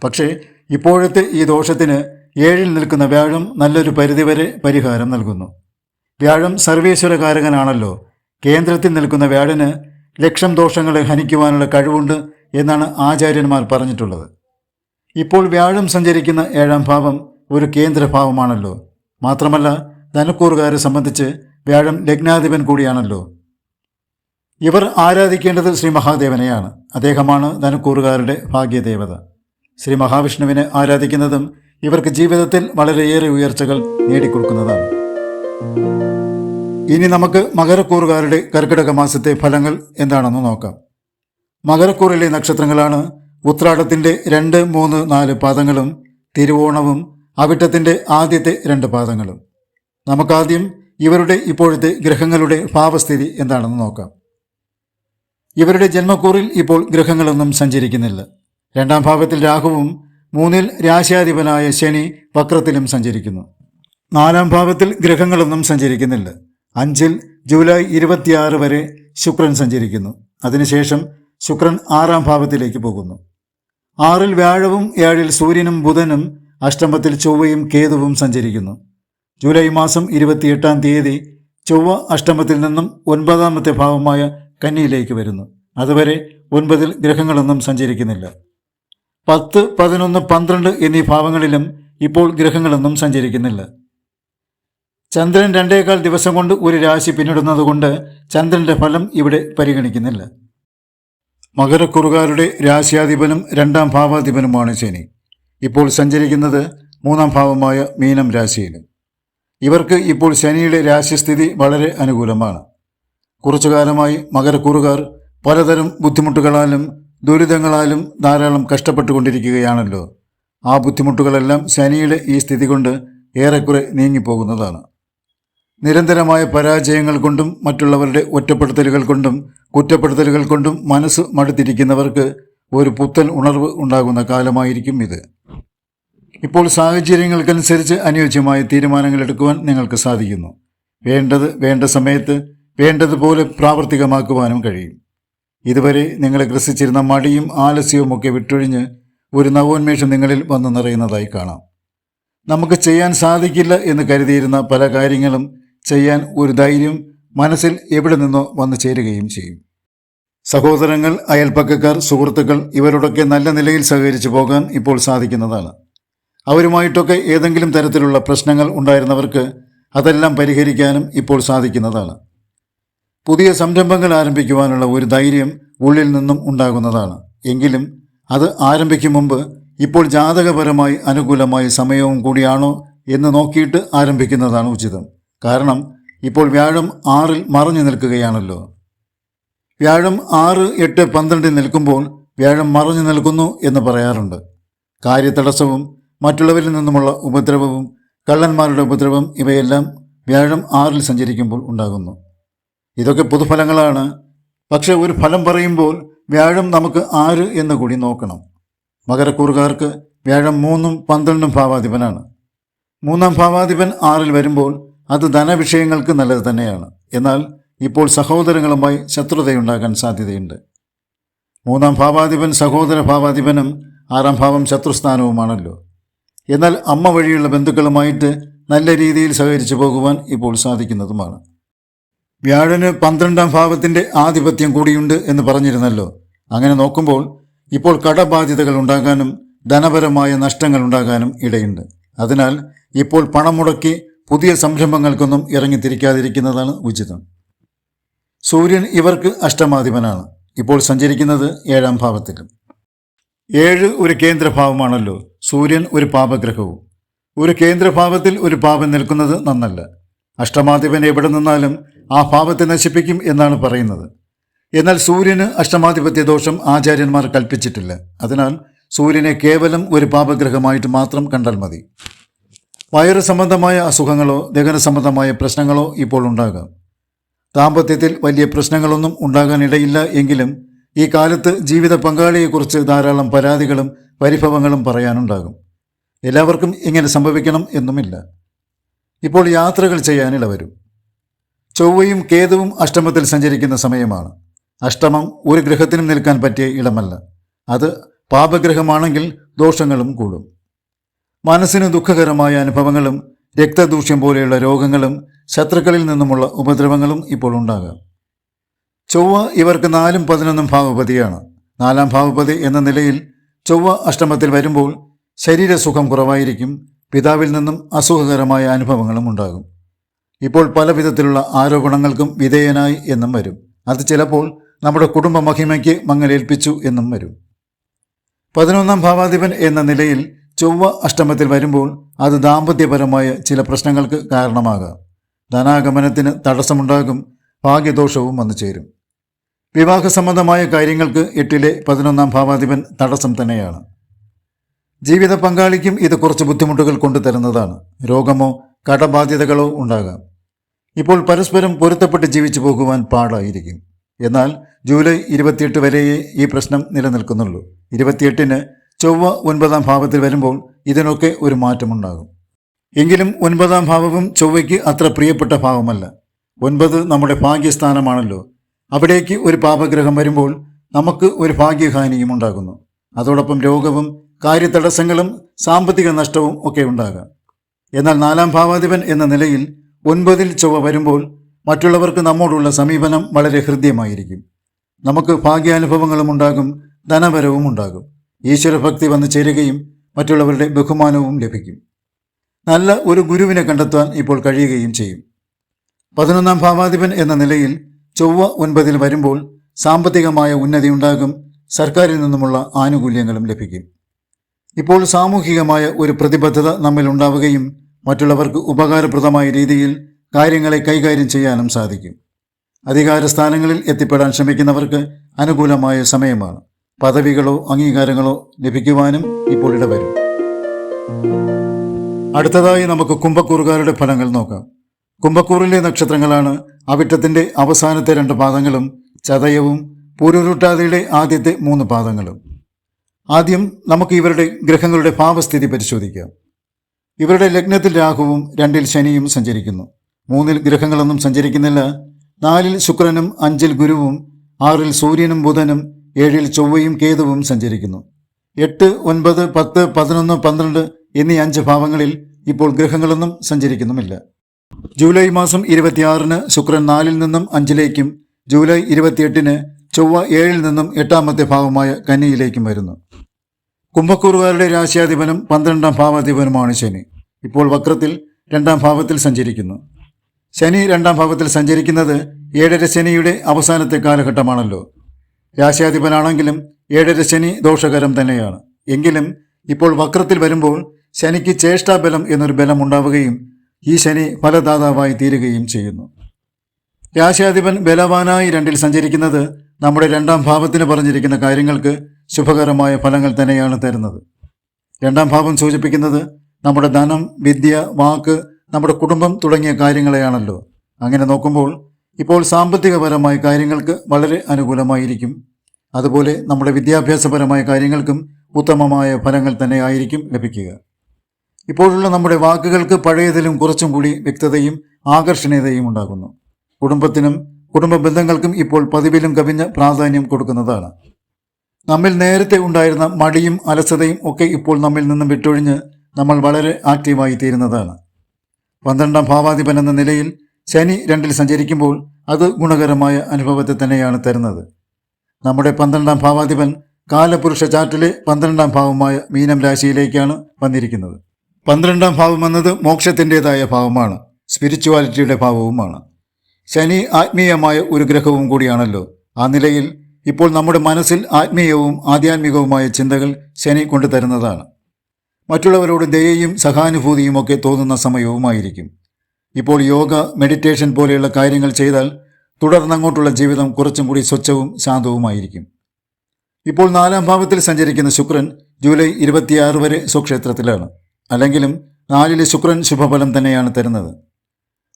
പക്ഷേ ഇപ്പോഴത്തെ ഈ ദോഷത്തിന് ഏഴിൽ നിൽക്കുന്ന വ്യാഴം നല്ലൊരു പരിധിവരെ പരിഹാരം നൽകുന്നു. വ്യാഴം സർവേശ്വരകാരകനാണല്ലോ. കേന്ദ്രത്തിൽ നിൽക്കുന്ന വ്യാഴന് ലക്ഷം ദോഷങ്ങളെ ഹനിക്കുവാനുള്ള കഴിവുണ്ട് എന്നാണ് ആചാര്യന്മാർ പറഞ്ഞിട്ടുള്ളത്. ഇപ്പോൾ വ്യാഴം സഞ്ചരിക്കുന്ന ഏഴാം ഭാവം ഒരു കേന്ദ്രഭാവമാണല്ലോ. മാത്രമല്ല ധനക്കൂറുകാരെ സംബന്ധിച്ച് വ്യാഴം ലഗ്നാധിപൻ കൂടിയാണല്ലോ. ഇവർ ആരാധിക്കേണ്ടത് ശ്രീ മഹാദേവനെയാണ് അദ്ദേഹമാണ് ധനക്കൂറുകാരുടെ ഭാഗ്യദേവത. ശ്രീ മഹാവിഷ്ണുവിനെ ആരാധിക്കുന്നതും ഇവർക്ക് ജീവിതത്തിൽ വളരെയേറെ ഉയർച്ചകൾ നേടിക്കൊടുക്കുന്നതാണ്. ഇനി നമുക്ക് മകരക്കൂറുകാരുടെ കർക്കിടക മാസത്തെ ഫലങ്ങൾ എന്താണെന്ന് നോക്കാം. മകരക്കൂറിലെ നക്ഷത്രങ്ങളാണ് ഉത്രാടത്തിന്റെ രണ്ട് മൂന്ന് നാല് പാദങ്ങളും തിരുവോണവും അവിട്ടത്തിന്റെ ആദ്യത്തെ രണ്ട് പാദങ്ങളും. നമുക്കാദ്യം ഇവരുടെ ഇപ്പോഴത്തെ ഗ്രഹങ്ങളുടെ ഭാവസ്ഥിതി എന്താണെന്ന് നോക്കാം. ഇവരുടെ ജന്മക്കൂറിൽ ഇപ്പോൾ ഗ്രഹങ്ങളൊന്നും സഞ്ചരിക്കുന്നില്ല. രണ്ടാം ഭാവത്തിൽ രാഹുവും മൂന്നിൽ രാശാധിപനായ ശനി വക്രത്തിലും സഞ്ചരിക്കുന്നു. നാലാം ഭാവത്തിൽ ഗ്രഹങ്ങളൊന്നും സഞ്ചരിക്കുന്നില്ല. അഞ്ചിൽ ജൂലൈ ഇരുപത്തിയാറ് വരെ ശുക്രൻ സഞ്ചരിക്കുന്നു. അതിനുശേഷം ശുക്രൻ ആറാം ഭാവത്തിലേക്ക് പോകുന്നു. ആറിൽ വ്യാഴവും ഏഴിൽ സൂര്യനും ബുധനും അഷ്ടമത്തിൽ ചൊവ്വയും കേതുവും സഞ്ചരിക്കുന്നു. ജൂലൈ മാസം ഇരുപത്തിയെട്ടാം തീയതി ചൊവ്വ അഷ്ടമത്തിൽ നിന്നും ഒൻപതാമത്തെ ഭാവമായ കന്നിയിലേക്ക് വരുന്നു. അതുവരെ ഒൻപതിൽ ഗ്രഹങ്ങളൊന്നും സഞ്ചരിക്കുന്നില്ല. പത്ത് പതിനൊന്ന് പന്ത്രണ്ട് എന്നീ ഭാവങ്ങളിലും ഇപ്പോൾ ഗ്രഹങ്ങളൊന്നും സഞ്ചരിക്കുന്നില്ല. ചന്ദ്രൻ രണ്ടേകാൽ ദിവസം കൊണ്ട് ഒരു രാശി പിന്നിടുന്നതുകൊണ്ട് ചന്ദ്രന്റെ ഫലം ഇവിടെ പരിഗണിക്കുന്നില്ല. മകരക്കുറുകാരുടെ രാശിയാധിപനും രണ്ടാം ഭാവാധിപനുമാണ് ശനി. ഇപ്പോൾ സഞ്ചരിക്കുന്നത് മൂന്നാം ഭാവമായ മീനം രാശിയിലും. ഇവർക്ക് ഇപ്പോൾ ശനിയുടെ രാശിസ്ഥിതി വളരെ അനുകൂലമാണ്. കുറച്ചു കാലമായി മകരക്കുറുകാർ പലതരം ബുദ്ധിമുട്ടുകളാലും ദുരിതങ്ങളാലും ധാരാളം കഷ്ടപ്പെട്ടുകൊണ്ടിരിക്കുകയാണല്ലോ. ആ ബുദ്ധിമുട്ടുകളെല്ലാം ശനിയുടെ ഈ സ്ഥിതി കൊണ്ട് ഏറെക്കുറെ നീങ്ങിപ്പോകുന്നതാണ്. നിരന്തരമായ പരാജയങ്ങൾ കൊണ്ടും മറ്റുള്ളവരുടെ ഒറ്റപ്പെടുത്തലുകൾ കൊണ്ടും കുറ്റപ്പെടുത്തലുകൾ കൊണ്ടും മനസ്സ് മടുത്തിരിക്കുന്നവർക്ക് ഒരു പുത്തൻ ഉണർവ് ഉണ്ടാകുന്ന കാലമായിരിക്കും ഇത്. ഇപ്പോൾ സാഹചര്യങ്ങൾക്കനുസരിച്ച് അനുയോജ്യമായ തീരുമാനങ്ങൾ എടുക്കുവാൻ നിങ്ങൾക്ക് സാധിക്കുന്നു. വേണ്ടത് വേണ്ട സമയത്ത് വേണ്ടതുപോലെ പ്രാവർത്തികമാക്കുവാനും കഴിയും. ഇതുവരെ നിങ്ങളെ ഗ്രസിച്ചിരുന്ന മടിയും ആലസ്യവും ഒക്കെ വിട്ടൊഴിഞ്ഞ് ഒരു നവോന്മേഷം നിങ്ങളിൽ വന്നു നിറയുന്നതായി കാണാം. നമുക്ക് ചെയ്യാൻ സാധിക്കില്ല എന്ന് കരുതിയിരുന്ന പല കാര്യങ്ങളും ചെയ്യാൻ ഒരു ധൈര്യം മനസ്സിൽ എവിടെ നിന്നോ വന്നു ചേരുകയും ചെയ്യും. സഹോദരങ്ങൾ അയൽപ്പക്കക്കാർ സുഹൃത്തുക്കൾ ഇവരോടൊക്കെ നല്ല നിലയിൽ സഹകരിച്ചു പോകാൻ ഇപ്പോൾ സാധിക്കുന്നതാണ്. അവരുമായിട്ടൊക്കെ ഏതെങ്കിലും തരത്തിലുള്ള പ്രശ്നങ്ങൾ ഉണ്ടായിരുന്നവർക്ക് അതെല്ലാം പരിഹരിക്കാനും ഇപ്പോൾ സാധിക്കുന്നതാണ്. പുതിയ സംരംഭങ്ങൾ ആരംഭിക്കുവാനുള്ള ഒരു ധൈര്യം ഉള്ളിൽ നിന്നും ഉണ്ടാകുന്നതാണ്. എങ്കിലും അത് ആരംഭിക്കും മുമ്പ് ഇപ്പോൾ ജാതകപരമായി അനുകൂലമായ സമയവും കൂടിയാണോ എന്ന് നോക്കിയിട്ട് ആരംഭിക്കുന്നതാണ് ഉചിതം. കാരണം ഇപ്പോൾ വ്യാഴം ആറിൽ മറഞ്ഞു നിൽക്കുകയാണല്ലോ. വ്യാഴം ആറ് എട്ട് പന്ത്രണ്ടിൽ നിൽക്കുമ്പോൾ വ്യാഴം മറഞ്ഞു നിൽക്കുന്നു എന്ന് പറയാറുണ്ട്. കാര്യതടസ്സവും മറ്റുള്ളവരിൽ നിന്നുമുള്ള ഉപദ്രവവും കള്ളന്മാരുടെ ഉപദ്രവം ഇവയെല്ലാം വ്യാഴം ആറിൽ സഞ്ചരിക്കുമ്പോൾ ഉണ്ടാകുന്നു. ഇതൊക്കെ പൊതുഫലങ്ങളാണ്. പക്ഷേ ഒരു ഫലം പറയുമ്പോൾ വ്യാഴം നമുക്ക് ആര് എന്ന് കൂടി നോക്കണം. മകരക്കൂറുകാർക്ക് വ്യാഴം മൂന്നും പന്ത്രണ്ടും ഭാവാധിപനാണ്. മൂന്നാം ഭാവാധിപൻ ആറിൽ വരുമ്പോൾ അത് ധനവിഷയങ്ങൾക്ക് നല്ലത് തന്നെയാണ്. എന്നാൽ ഇപ്പോൾ സഹോദരങ്ങളുമായി ശത്രുതയുണ്ടാകാൻ സാധ്യതയുണ്ട്. മൂന്നാം ഭാവാധിപൻ സഹോദര ഭാവാധിപനും ആറാം ഭാവം ശത്രുസ്ഥാനവുമാണല്ലോ. എന്നാൽ അമ്മ വഴിയുള്ള ബന്ധുക്കളുമായിട്ട് നല്ല രീതിയിൽ സഹകരിച്ചു പോകുവാൻ ഇപ്പോൾ സാധിക്കുന്നതുമാണ്. വ്യാഴന് പന്ത്രണ്ടാം ഭാവത്തിന്റെ ആധിപത്യം കൂടിയുണ്ട് എന്ന് പറഞ്ഞിരുന്നല്ലോ. അങ്ങനെ നോക്കുമ്പോൾ ഇപ്പോൾ കടബാധ്യതകൾ ഉണ്ടാകാനും ധനപരമായ നഷ്ടങ്ങൾ ഉണ്ടാകാനും ഇടയുണ്ട്. അതിനാൽ ഇപ്പോൾ പണം മുടക്കി പുതിയ സംരംഭങ്ങൾക്കൊന്നും ഇറങ്ങിത്തിരിക്കാതിരിക്കുന്നതാണ് ഉചിതം. സൂര്യൻ ഇവർക്ക് അഷ്ടമാധിപനാണ്. ഇപ്പോൾ സഞ്ചരിക്കുന്നത് ഏഴാം ഭാവത്തിലും. ഏഴ് ഒരു കേന്ദ്രഭാവമാണല്ലോ. സൂര്യൻ ഒരു പാപഗ്രഹവും. ഒരു കേന്ദ്രഭാവത്തിൽ ഒരു പാപം നിൽക്കുന്നത് നന്നല്ല. അഷ്ടമാധിപൻ എവിടെ നിന്നാലും ആ പാപത്തെ നശിപ്പിക്കും എന്നാണ് പറയുന്നത്. എന്നാൽ സൂര്യന് അഷ്ടമാധിപത്യ ദോഷം ആചാര്യന്മാർ കൽപ്പിച്ചിട്ടില്ല. അതിനാൽ സൂര്യനെ കേവലം ഒരു പാപഗ്രഹമായിട്ട് മാത്രം കണ്ടാൽ മതി. വയറ് സംബന്ധമായ അസുഖങ്ങളോ ദഹന സംബന്ധമായ പ്രശ്നങ്ങളോ ഇപ്പോൾ ഉണ്ടാകാം. ദാമ്പത്യത്തിൽ വലിയ പ്രശ്നങ്ങളൊന്നും ഉണ്ടാകാനിടയില്ല എങ്കിലും ഈ കാലത്ത് ജീവിത പങ്കാളിയെക്കുറിച്ച് ധാരാളം പരാതികളും പരിഭവങ്ങളും പറയാനുണ്ടാകും. എല്ലാവർക്കും ഇങ്ങനെ സംഭവിക്കണം എന്നുമില്ല. ഇപ്പോൾ യാത്രകൾ ചെയ്യാനിട വരും ചൊവ്വയും കേതുവും അഷ്ടമത്തിൽ സഞ്ചരിക്കുന്ന സമയമാണ്. അഷ്ടമം ഒരു ഗ്രഹത്തിനും നിൽക്കാൻ പറ്റിയ ഇടമല്ല. അത് പാപഗ്രഹമാണെങ്കിൽ ദോഷങ്ങളും കൂടും. മനസ്സിന് ദുഃഖകരമായ അനുഭവങ്ങളും രക്തദൂഷ്യം പോലെയുള്ള രോഗങ്ങളും ശത്രുക്കളിൽ നിന്നുമുള്ള ഉപദ്രവങ്ങളും ഇപ്പോൾ ഉണ്ടാകാം. ചൊവ്വ ഇവർക്ക് നാലും പതിനൊന്നും ഭാവപതിയാണ്. നാലാം ഭാവപതി എന്ന നിലയിൽ ചൊവ്വ അഷ്ടമത്തിൽ വരുമ്പോൾ ശരീരസുഖം കുറവായിരിക്കും പിതാവിൽ നിന്നും അസുഖകരമായ അനുഭവങ്ങളും ഉണ്ടാകും. ഇപ്പോൾ പല വിധത്തിലുള്ള ആരോപണങ്ങൾക്കും വിധേയനായി എന്നും വരും. അത് ചിലപ്പോൾ നമ്മുടെ കുടുംബ മഹിമയ്ക്ക് മങ്ങലേൽപ്പിച്ചു എന്നും വരും. പതിനൊന്നാം ഭാവാധിപൻ എന്ന നിലയിൽ ചൊവ്വ അഷ്ടമത്തിൽ വരുമ്പോൾ അത് ദാമ്പത്യപരമായ ചില പ്രശ്നങ്ങൾക്ക് കാരണമാകാം. ധനാഗമനത്തിന് തടസ്സമുണ്ടാകും ഭാഗ്യദോഷവും വന്നു ചേരും. വിവാഹ സംബന്ധമായ കാര്യങ്ങൾക്ക് എട്ടിലെ പതിനൊന്നാം ഭാവാധിപൻ തടസ്സം തന്നെയാണ്. ജീവിത പങ്കാളിക്കും ഇത് കുറച്ച് ബുദ്ധിമുട്ടുകൾ കൊണ്ടുതരുന്നതാണ്. രോഗമോ കടബാധ്യതകളോ ഉണ്ടാകാം. ഇപ്പോൾ പരസ്പരം പൊരുത്തപ്പെട്ട് ജീവിച്ചു പോകുവാൻ പാടായിരിക്കും. എന്നാൽ ജൂലൈ ഇരുപത്തിയെട്ട് വരെയേ ഈ പ്രശ്നം നിലനിൽക്കുന്നുള്ളൂ. ഇരുപത്തിയെട്ടിന് ചൊവ്വ ഒൻപതാം ഭാവത്തിൽ വരുമ്പോൾ ഇതിനൊക്കെ ഒരു മാറ്റമുണ്ടാകും. എങ്കിലും ഒൻപതാം ഭാവവും ചൊവ്വയ്ക്ക് അത്ര പ്രിയപ്പെട്ട ഭാവമല്ല. ഒൻപത് നമ്മുടെ ഭാഗ്യസ്ഥാനമാണല്ലോ. അവിടേക്ക് ഒരു പാപഗ്രഹം വരുമ്പോൾ നമുക്ക് ഒരു ഭാഗ്യഹാനിയും ഉണ്ടാകുന്നു. അതോടൊപ്പം രോഗവും കാര്യതടസ്സങ്ങളും സാമ്പത്തിക നഷ്ടവും ഒക്കെ ഉണ്ടാകാം. എന്നാൽ നാലാം ഭാവാധിപൻ എന്ന നിലയിൽ ഒൻപതിൽ ചൊവ്വ വരുമ്പോൾ മറ്റുള്ളവർക്ക് നമ്മോടുള്ള സമീപനം വളരെ ഹൃദ്യമായിരിക്കും. നമുക്ക് ഭാഗ്യാനുഭവങ്ങളും ഉണ്ടാകും ധനപരവും ഉണ്ടാകും. ഈശ്വരഭക്തി വന്നു ചേരുകയും മറ്റുള്ളവരുടെ ബഹുമാനവും ലഭിക്കും. നല്ല ഒരു ഗുരുവിനെ കണ്ടെത്താൻ ഇപ്പോൾ കഴിയുകയും ചെയ്യും. പതിനൊന്നാം ഭാവാധിപൻ എന്ന നിലയിൽ ചൊവ്വ ഒൻപതിൽ വരുമ്പോൾ സാമ്പത്തികമായ ഉന്നതി ഉണ്ടാകും സർക്കാരിൽ നിന്നുമുള്ള ആനുകൂല്യങ്ങളും ലഭിക്കും. ഇപ്പോൾ സാമൂഹികമായ ഒരു പ്രതിബദ്ധത നമ്മിൽ ഉണ്ടാവുകയും മറ്റുള്ളവർക്ക് ഉപകാരപ്രദമായ രീതിയിൽ കാര്യങ്ങളെ കൈകാര്യം ചെയ്യാനും സാധിക്കും. അധികാര സ്ഥാനങ്ങളിൽ എത്തിപ്പെടാൻ ശ്രമിക്കുന്നവർക്ക് അനുകൂലമായ സമയമാണ്. പദവികളോ അംഗീകാരങ്ങളോ ലഭിക്കുവാനും ഇപ്പോൾ ഇടവരും. അടുത്തതായി നമുക്ക് കുംഭക്കൂറുകാരുടെ ഫലങ്ങൾ നോക്കാം. കുംഭക്കൂറിലെ നക്ഷത്രങ്ങളാണ് അവിട്ടത്തിന്റെ അവസാനത്തെ രണ്ട് പാദങ്ങളും ചതയവും പൂരുരുട്ടാതിയുടെ ആദ്യത്തെ മൂന്ന് പാദങ്ങളും. ആദ്യം നമുക്ക് ഇവരുടെ ഗ്രഹങ്ങളുടെ ഭാവസ്ഥിതി പരിശോധിക്കാം. ഇവരുടെ ലഗ്നത്തിൽ രാഹുവും രണ്ടിൽ ശനിയും സഞ്ചരിക്കുന്നു. മൂന്നിൽ ഗ്രഹങ്ങളൊന്നും സഞ്ചരിക്കുന്നില്ല. നാലിൽ ശുക്രനും അഞ്ചിൽ ഗുരുവും ആറിൽ സൂര്യനും ബുധനും ഏഴിൽ ചൊവ്വയും കേതുവും സഞ്ചരിക്കുന്നു. എട്ട് ഒൻപത് പത്ത് പതിനൊന്ന് പന്ത്രണ്ട് എന്നീ അഞ്ച് ഭാവങ്ങളിൽ ഇപ്പോൾ ഗ്രഹങ്ങളൊന്നും സഞ്ചരിക്കുന്നുമില്ല. ജൂലൈ മാസം ഇരുപത്തിയാറിന് ശുക്രൻ നാലിൽ നിന്നും അഞ്ചിലേക്കും ജൂലൈ ഇരുപത്തിയെട്ടിന് ചൊവ്വ ഏഴിൽ നിന്നും എട്ടാമത്തെ ഭാവമായ കന്നിയിലേക്കും വരുന്നു. കുംഭക്കൂറുകാരുടെ രാശിയാധിപനും പന്ത്രണ്ടാം ഭാവാധിപനുമാണ് ശനി. ഇപ്പോൾ വക്രത്തിൽ രണ്ടാം ഭാവത്തിൽ സഞ്ചരിക്കുന്നു. ശനി രണ്ടാം ഭാവത്തിൽ സഞ്ചരിക്കുന്നത് ഏഴര ശനിയുടെ അവസാനത്തെ കാലഘട്ടമാണല്ലോ. രാശിയാധിപനാണെങ്കിലും ഏഴര ശനി ദോഷകരം തന്നെയാണ്. എങ്കിലും ഇപ്പോൾ വക്രത്തിൽ വരുമ്പോൾ ശനിക്ക് ചേഷ്ടാബലം എന്നൊരു ബലം ഉണ്ടാവുകയും ഈ ശനി ഫലദാതാവായി തീരുകയും ചെയ്യുന്നു. രാശിയാധിപൻ ബലവാനായി രണ്ടിൽ സഞ്ചരിക്കുന്നത് നമ്മുടെ രണ്ടാം ഭാവത്തിന് പറഞ്ഞിരിക്കുന്ന കാര്യങ്ങൾക്ക് ശുഭകരമായ ഫലങ്ങൾ തന്നെയാണ് തരുന്നത്. രണ്ടാം ഭാവം സൂചിപ്പിക്കുന്നത് നമ്മുടെ ധനം വിദ്യ വാക്ക് നമ്മുടെ കുടുംബം തുടങ്ങിയ കാര്യങ്ങളെയാണല്ലോ. അങ്ങനെ നോക്കുമ്പോൾ ഇപ്പോൾ സാമ്പത്തികപരമായ കാര്യങ്ങൾക്ക് വളരെ അനുകൂലമായിരിക്കും. അതുപോലെ നമ്മുടെ വിദ്യാഭ്യാസപരമായ കാര്യങ്ങൾക്കും ഉത്തമമായ ഫലങ്ങൾ തന്നെ ആയിരിക്കും ലഭിക്കുക. ഇപ്പോഴുള്ള നമ്മുടെ വാക്കുകൾക്ക് പഴയതിലും കുറച്ചും കൂടി വ്യക്തതയും ആകർഷണീയതയും ഉണ്ടാകുന്നു. കുടുംബത്തിനും കുടുംബ ബന്ധങ്ങൾക്കും ഇപ്പോൾ പതിവിലും കവിഞ്ഞ പ്രാധാന്യം കൊടുക്കുന്നതാണ്. നമ്മിൽ നേരത്തെ ഉണ്ടായിരുന്ന മടിയും അലസതയും ഒക്കെ ഇപ്പോൾ നമ്മിൽ നിന്നും വിട്ടൊഴിഞ്ഞ് നമ്മൾ വളരെ ആക്റ്റീവായി തീരുന്നതാണ്. പന്ത്രണ്ടാം ഭാവാധിപൻ എന്ന നിലയിൽ ശനി രണ്ടിൽ സഞ്ചരിക്കുമ്പോൾ അത് ഗുണകരമായ അനുഭവത്തെ തന്നെയാണ് തരുന്നത്. നമ്മുടെ പന്ത്രണ്ടാം ഭാവാധിപൻ കാലപുരുഷ ചാർട്ടിലെ പന്ത്രണ്ടാം ഭാവമായ മീനം രാശിയിലേക്കാണ് വന്നിരിക്കുന്നത്. പന്ത്രണ്ടാം ഭാവം എന്നത് മോക്ഷത്തിന്റെതായ ഭാവമാണ് സ്പിരിച്വാലിറ്റിയുടെ ഭാവവുമാണ്. ശനി ആത്മീയമായ ഒരു ഗ്രഹവും കൂടിയാണല്ലോ. ആ നിലയിൽ ഇപ്പോൾ നമ്മുടെ മനസ്സിൽ ആത്മീയവും ആധ്യാത്മികവുമായ ചിന്തകൾ ശനി കൊണ്ടുതരുന്നതാണ് മറ്റുള്ളവരോട് ദയയും സഹാനുഭൂതിയും ഒക്കെ തോന്നുന്ന സമയവുമായിരിക്കും. ഇപ്പോൾ യോഗ മെഡിറ്റേഷൻ പോലെയുള്ള കാര്യങ്ങൾ ചെയ്താൽ തുടർന്നങ്ങോട്ടുള്ള ജീവിതം കുറച്ചും കൂടി സ്വച്ഛവും ശാന്തവുമായിരിക്കും. ഇപ്പോൾ നാലാം ഭാവത്തിൽ സഞ്ചരിക്കുന്ന ശുക്രൻ ജൂലൈ ഇരുപത്തിയാറ് വരെ സ്വക്ഷേത്രത്തിലാണ്. അല്ലെങ്കിലും നാലിലെ ശുക്രൻ ശുഭഫലം തന്നെയാണ് തരുന്നത്.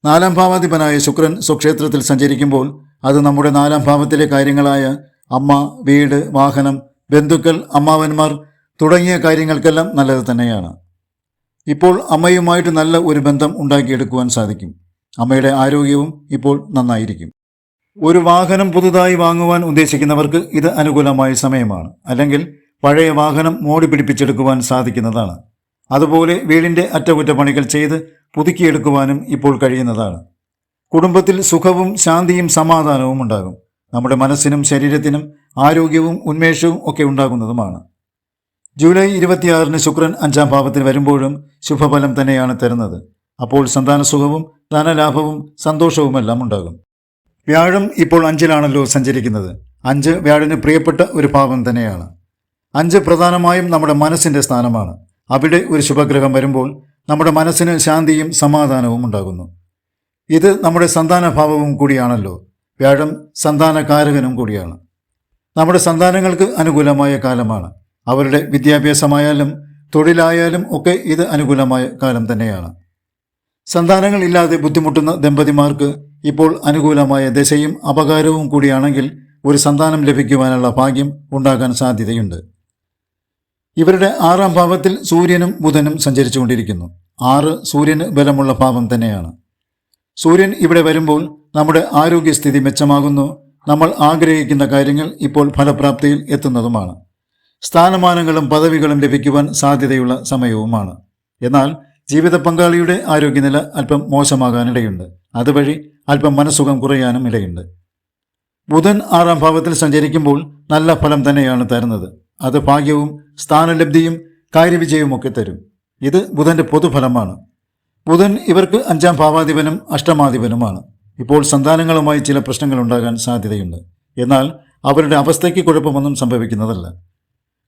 നാലാം ഭാവാധിപനായ ശുക്രൻ സ്വക്ഷേത്രത്തിൽ സഞ്ചരിക്കുമ്പോൾ അത് നമ്മുടെ നാലാം ഭാവത്തിലെ കാര്യങ്ങളായ അമ്മ വീട് വാഹനം ബന്ധുക്കൾ അമ്മാവന്മാർ തുടങ്ങിയ കാര്യങ്ങൾക്കെല്ലാം നല്ലത് തന്നെയാണ്. ഇപ്പോൾ അമ്മയുമായിട്ട് നല്ല ഒരു ബന്ധം ഉണ്ടാക്കിയെടുക്കുവാൻ സാധിക്കും. അമ്മയുടെ ആരോഗ്യവും ഇപ്പോൾ നന്നായിരിക്കും. ഒരു വാഹനം പുതുതായി വാങ്ങുവാൻ ഉദ്ദേശിക്കുന്നവർക്ക് ഇത് അനുകൂലമായ സമയമാണ്. അല്ലെങ്കിൽ പഴയ വാഹനം മോടി പിടിപ്പിച്ചെടുക്കുവാൻ സാധിക്കുന്നതാണ്. അതുപോലെ വീടിന്റെ അറ്റകുറ്റപ്പണികൾ ചെയ്ത് പുതുക്കിയെടുക്കുവാനും ഇപ്പോൾ കഴിയുന്നതാണ്. കുടുംബത്തിൽ സുഖവും ശാന്തിയും സമാധാനവും ഉണ്ടാകും. നമ്മുടെ മനസ്സിനും ശരീരത്തിനും ആരോഗ്യവും ഉന്മേഷവും ഒക്കെ ഉണ്ടാകുന്നതുമാണ്. ജൂലൈ ഇരുപത്തിയാറിന് ശുക്രൻ അഞ്ചാം ഭാവത്തിൽ വരുമ്പോഴും ശുഭഫലം തന്നെയാണ് തരുന്നത്. അപ്പോൾ സന്താനസുഖവും ധനലാഭവും സന്തോഷവുമെല്ലാം ഉണ്ടാകും. വ്യാഴം ഇപ്പോൾ അഞ്ചിലാണല്ലോ സഞ്ചരിക്കുന്നത്. അഞ്ച് വ്യാഴന് പ്രിയപ്പെട്ട ഒരു ഭാവം തന്നെയാണ്. അഞ്ച് പ്രധാനമായും നമ്മുടെ മനസ്സിന്റെ സ്ഥാനമാണ്. അവിടെ ഒരു ശുഭഗ്രഹം വരുമ്പോൾ നമ്മുടെ മനസ്സിന് ശാന്തിയും സമാധാനവും ഉണ്ടാകുന്നു. ഇത് നമ്മുടെ സന്താനഭാവവും കൂടിയാണല്ലോ. വ്യാഴം സന്താനകാരകനും കൂടിയാണ്. നമ്മുടെ സന്താനങ്ങൾക്ക് അനുകൂലമായ കാലമാണ്. അവരുടെ വിദ്യാഭ്യാസമായാലും തൊഴിലായാലും ഒക്കെ ഇത് അനുകൂലമായ കാലം തന്നെയാണ്. സന്താനങ്ങൾ ഇല്ലാതെ ബുദ്ധിമുട്ടുന്ന ദമ്പതിമാർക്ക് ഇപ്പോൾ അനുകൂലമായ ദശയും അപകാരവും കൂടിയാണെങ്കിൽ ഒരു സന്താനം ലഭിക്കുവാനുള്ള ഭാഗ്യം ഉണ്ടാകാൻ സാധ്യതയുണ്ട്. ഇവരുടെ ആറാം ഭാവത്തിൽ സൂര്യനും ബുധനും സഞ്ചരിച്ചുകൊണ്ടിരിക്കുന്നു. ആറ് സൂര്യന് ബലമുള്ള ഭാവം തന്നെയാണ്. സൂര്യൻ ഇവിടെ വരുമ്പോൾ നമ്മുടെ ആരോഗ്യസ്ഥിതി മെച്ചമാകുന്നു. നമ്മൾ ആഗ്രഹിക്കുന്ന കാര്യങ്ങൾ ഇപ്പോൾ ഫലപ്രാപ്തിയിൽ എത്തുന്നതുമാണ്. സ്ഥാനമാനങ്ങളും പദവികളും ലഭിക്കുവാൻ സാധ്യതയുള്ള സമയവുമാണ്. എന്നാൽ ജീവിത പങ്കാളിയുടെ ആരോഗ്യനില അല്പം മോശമാകാനിടയുണ്ട്. അതുവഴി അല്പം മനസ്സുഖം കുറയാനും ഇടയുണ്ട്. ബുധൻ ആറാം ഭാവത്തിൽ സഞ്ചരിക്കുമ്പോൾ നല്ല ഫലം തന്നെയാണ് തരുന്നത്. അത് ഭാഗ്യവും സ്ഥാനലബ്ധിയും കാര്യവിജയവും ഒക്കെ തരും. ഇത് ബുധന്റെ പൊതുഫലമാണ്. ബുധൻ ഇവർക്ക് അഞ്ചാം ഭാവാധിപനും അഷ്ടമാധിപനുമാണ്. ഇപ്പോൾ സന്താനങ്ങളുമായി ചില പ്രശ്നങ്ങൾ ഉണ്ടാകാൻ സാധ്യതയുണ്ട്. എന്നാൽ അവരുടെ അവസ്ഥയ്ക്ക് കുഴപ്പമൊന്നും സംഭവിക്കുന്നതല്ല.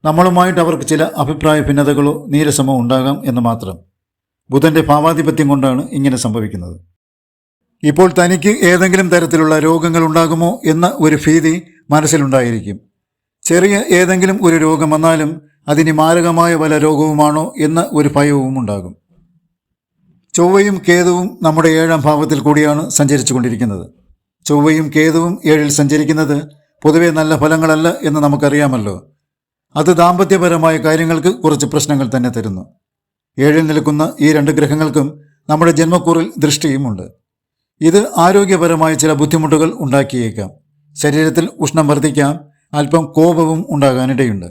നമ്മളുമായിട്ട് അവർക്ക് ചില അഭിപ്രായ ഭിന്നതകളോ നീരസമോ ഉണ്ടാകാം എന്ന് മാത്രം. ബുധന്റെ ഭാവാധിപത്യം കൊണ്ടാണ് ഇങ്ങനെ സംഭവിക്കുന്നത്. ഇപ്പോൾ തനിക്ക് ഏതെങ്കിലും തരത്തിലുള്ള രോഗങ്ങൾ ഉണ്ടാകുമോ എന്ന ഒരു ഭീതി മനസ്സിലുണ്ടായിരിക്കും. ചെറിയ ഏതെങ്കിലും ഒരു രോഗം വന്നാലും അതിന് മാരകമായ വല്ല രോഗവുമാണോ എന്ന ഒരു ഭയവും ഉണ്ടാകും ചൊവ്വയും കേതുവും നമ്മുടെ ഏഴാം ഭാവത്തിൽ കൂടിയാണ് സഞ്ചരിച്ചു കൊണ്ടിരിക്കുന്നത് ചൊവ്വയും കേതുവും ഏഴിൽ സഞ്ചരിക്കുന്നത് പൊതുവെ നല്ല ഫലങ്ങളല്ല എന്ന് നമുക്കറിയാമല്ലോ. അത് ദാമ്പത്യപരമായ കാര്യങ്ങൾക്ക് കുറച്ച് പ്രശ്നങ്ങൾ തന്നെ തരുന്നു. ഏഴിൽ നിൽക്കുന്ന ഈ രണ്ട് ഗ്രഹങ്ങൾക്കും നമ്മുടെ ജന്മക്കൂറിൽ ദൃഷ്ടിയുമുണ്ട്. ഇത് ആരോഗ്യപരമായ ചില ബുദ്ധിമുട്ടുകൾ ഉണ്ടാക്കിയേക്കാം. ശരീരത്തിൽ ഉഷ്ണം വർദ്ധിക്കാം അല്പം കോപവും ഉണ്ടാകാനിടയുണ്ട്.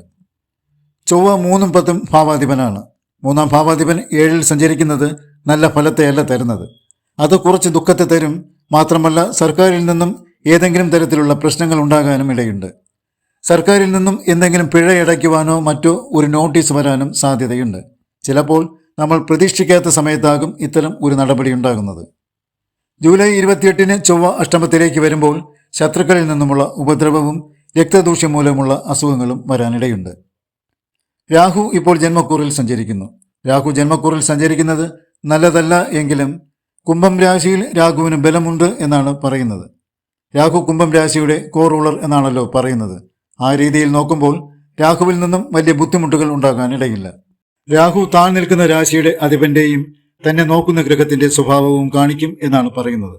ചൊവ്വ മൂന്നും പത്തും ഭാവാധിപനാണ്. മൂന്നാം ഭാവാധിപൻ ഏഴിൽ സഞ്ചരിക്കുന്നത് നല്ല ഫലത്തെയല്ല തരുന്നത്. അത് കുറച്ച് ദുഃഖത്തെ തരും. മാത്രമല്ല സർക്കാരിൽ നിന്നും ഏതെങ്കിലും തരത്തിലുള്ള പ്രശ്നങ്ങൾ ഉണ്ടാകാനും ഇടയുണ്ട്. സർക്കാരിൽ നിന്നും എന്തെങ്കിലും പിഴ അടയ്ക്കുവാനോ മറ്റോ ഒരു നോട്ടീസ് വരാനും സാധ്യതയുണ്ട്. ചിലപ്പോൾ നമ്മൾ പ്രതീക്ഷിക്കാത്ത സമയത്താകും ഇത്തരം ഒരു നടപടി ഉണ്ടാകുന്നത്. ജൂലൈ ഇരുപത്തിയെട്ടിന് ചൊവ്വ അഷ്ടമത്തിലേക്ക് വരുമ്പോൾ ശത്രുക്കളിൽ നിന്നുമുള്ള ഉപദ്രവവും രക്തദൂഷ്യം മൂലമുള്ള അസുഖങ്ങളും വരാനിടയുണ്ട്. രാഹു ഇപ്പോൾ ജന്മക്കൂറിൽ സഞ്ചരിക്കുന്നു. രാഹു ജന്മക്കൂറിൽ സഞ്ചരിക്കുന്നത് നല്ലതല്ല എങ്കിലും കുംഭം രാശിയിൽ രാഹുവിന് ബലമുണ്ട് എന്നാണ് പറയുന്നത്. രാഹു കുംഭം രാശിയുടെ കോ റൂളർ എന്നാണല്ലോ പറയുന്നത്. ആ രീതിയിൽ നോക്കുമ്പോൾ രാഹുവിൽ നിന്നും വലിയ ബുദ്ധിമുട്ടുകൾ ഉണ്ടാകാൻ ഇടയില്ല. രാഹു താൻ നിൽക്കുന്ന രാശിയുടെ അധിപന്റെയും തന്നെ നോക്കുന്ന ഗ്രഹത്തിന്റെ സ്വഭാവവും കാണിക്കും എന്നാണ് പറയുന്നത്.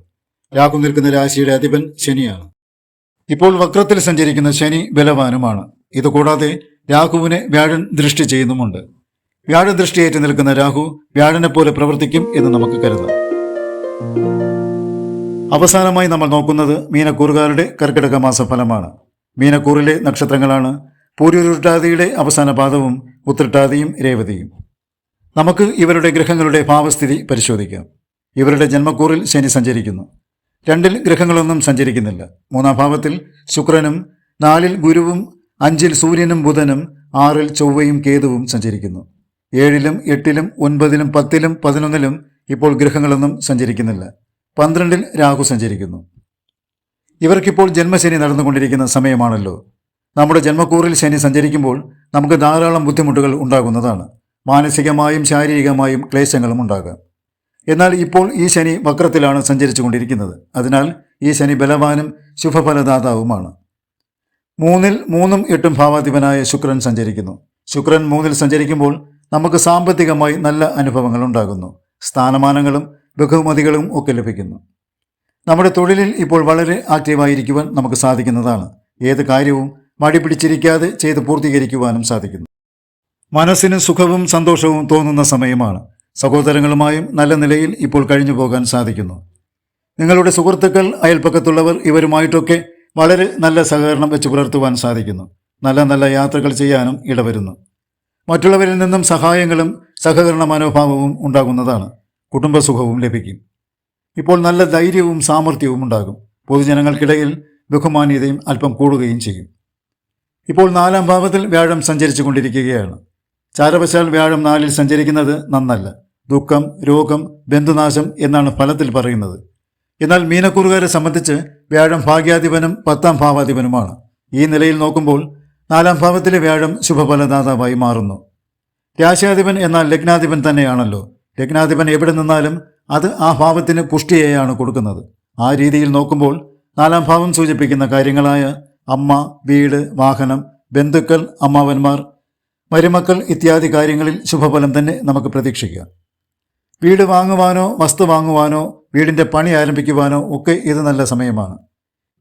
രാഹു നിൽക്കുന്ന രാശിയുടെ അധിപൻ ശനിയാണ്. ഇപ്പോൾ വക്രത്തിൽ സഞ്ചരിക്കുന്ന ശനി ബലവാനുമാണ്. ഇതുകൂടാതെ രാഹുവിനെ വ്യാഴൻ ദൃഷ്ടി ചെയ്യുന്നുമുണ്ട്. വ്യാഴ ദൃഷ്ടിയേറ്റ് നിൽക്കുന്ന രാഹു വ്യാഴനെ പോലെ പ്രവർത്തിക്കും എന്ന് നമുക്ക് കരുതാം. അവസാനമായി നമ്മൾ നോക്കുന്നത് മീനക്കൂറുകാരുടെ കർക്കിടക മാസ ഫലമാണ് മീനക്കൂറിലെ നക്ഷത്രങ്ങളാണ് പൂരുരുട്ടാതിയുടെ അവസാന പാദവും ഉത്രട്ടാതിയും രേവതിയും. നമുക്ക് ഇവരുടെ ഗ്രഹങ്ങളുടെ ഭാവസ്ഥിതി പരിശോധിക്കാം. ഇവരുടെ ജന്മക്കൂറിൽ ശനി സഞ്ചരിക്കുന്നു. രണ്ടിൽ ഗ്രഹങ്ങളൊന്നും സഞ്ചരിക്കുന്നില്ല. മൂന്നാം ഭാവത്തിൽ ശുക്രനും നാലിൽ ഗുരുവും അഞ്ചിൽ സൂര്യനും ബുധനും ആറിൽ ചൊവ്വയും കേതുവും സഞ്ചരിക്കുന്നു. ഏഴിലും എട്ടിലും ഒൻപതിലും പത്തിലും പതിനൊന്നിലും ഇപ്പോൾ ഗ്രഹങ്ങളൊന്നും സഞ്ചരിക്കുന്നില്ല. പന്ത്രണ്ടിൽ രാഹു സഞ്ചരിക്കുന്നു. ഇവർക്കിപ്പോൾ ജന്മശനി നടന്നുകൊണ്ടിരിക്കുന്ന സമയമാണല്ലോ. നമ്മുടെ ജന്മക്കൂറിൽ ശനി സഞ്ചരിക്കുമ്പോൾ നമുക്ക് ധാരാളം ബുദ്ധിമുട്ടുകൾ ഉണ്ടാകുന്നതാണ്. മാനസികമായും ശാരീരികമായും ക്ലേശങ്ങളും ഉണ്ടാകാം. എന്നാൽ ഇപ്പോൾ ഈ ശനി വക്രത്തിലാണ് സഞ്ചരിച്ചു കൊണ്ടിരിക്കുന്നത് അതിനാൽ ഈ ശനി ബലവാനും ശുഭഫലദാതാവുമാണ്. മൂന്നിൽ മൂന്നും എട്ടും ഭാവാധിപനായ ശുക്രൻ സഞ്ചരിക്കുന്നു. ശുക്രൻ മൂന്നിൽ സഞ്ചരിക്കുമ്പോൾ നമുക്ക് സാമ്പത്തികമായി നല്ല അനുഭവങ്ങൾ ഉണ്ടാകുന്നു. സ്ഥാനമാനങ്ങളും ബഹുമതികളും ഒക്കെ ലഭിക്കുന്നു. നമ്മുടെ തൊഴിലിൽ ഇപ്പോൾ വളരെ ആക്റ്റീവായിരിക്കുവാൻ നമുക്ക് സാധിക്കുന്നതാണ്. ഏത് കാര്യവും മടി പിടിച്ചിരിക്കാതെ ചെയ്ത് പൂർത്തീകരിക്കുവാനും സാധിക്കുന്നു. മനസ്സിന് സുഖവും സന്തോഷവും തോന്നുന്ന സമയമാണ്. സഹോദരങ്ങളുമായും നല്ല നിലയിൽ ഇപ്പോൾ കഴിഞ്ഞു പോകാൻ സാധിക്കുന്നു. നിങ്ങളുടെ സുഹൃത്തുക്കൾ അയൽപ്പക്കത്തുള്ളവർ ഇവരുമായിട്ടൊക്കെ വളരെ നല്ല സഹകരണം വെച്ച് പുലർത്തുവാൻ സാധിക്കുന്നു. നല്ല നല്ല യാത്രകൾ ചെയ്യാനും ഇടവരുന്നു. മറ്റുള്ളവരിൽ നിന്നും സഹായങ്ങളും സഹകരണ മനോഭാവവും ഉണ്ടാകുന്നതാണ്. കുടുംബസുഖവും ലഭിക്കും. ഇപ്പോൾ നല്ല ധൈര്യവും സാമർഥ്യവും ഉണ്ടാകും. പൊതുജനങ്ങൾക്കിടയിൽ ബഹുമാന്യതയും അല്പം കൂടുകയും ചെയ്യും. ഇപ്പോൾ നാലാം ഭാവത്തിൽ വ്യാഴം സഞ്ചരിച്ചു കൊണ്ടിരിക്കുകയാണ്. ചാരവശാൽ വ്യാഴം നാലിൽ സഞ്ചരിക്കുന്നത് നന്നല്ല. ദുഃഖം രോഗം ബന്ധുനാശം എന്നാണ് ഫലത്തിൽ പറയുന്നത്. എന്നാൽ മീനക്കൂറുകാരെ സംബന്ധിച്ച് വ്യാഴം ഭാഗ്യാധിപനും പത്താം ഭാവാധിപനുമാണ്. ഈ നിലയിൽ നോക്കുമ്പോൾ നാലാം ഭാവത്തിലെ വ്യാഴം ശുഭഫലദാതാവായി മാറുന്നു. രാശാധിപൻ എന്നാൽ ലഗ്നാധിപൻ തന്നെയാണല്ലോ. ലഗ്നാധിപൻ എവിടെ നിന്നാലും അത് ആ ഭാവത്തിന് പുഷ്ടിയെയാണ് കൊടുക്കുന്നത്. ആ രീതിയിൽ നോക്കുമ്പോൾ നാലാം ഭാവം സൂചിപ്പിക്കുന്ന കാര്യങ്ങളായ അമ്മ വീട് വാഹനം ബന്ധുക്കൾ അമ്മാവന്മാർ മരുമക്കൾ ഇത്യാദി കാര്യങ്ങളിൽ ശുഭഫലം തന്നെ നമുക്ക് പ്രതീക്ഷിക്കാം. വീട് വാങ്ങുവാനോ വസ്തു വാങ്ങുവാനോ വീടിന്റെ പണി ആരംഭിക്കുവാനോ ഒക്കെ ഇത് നല്ല സമയമാണ്.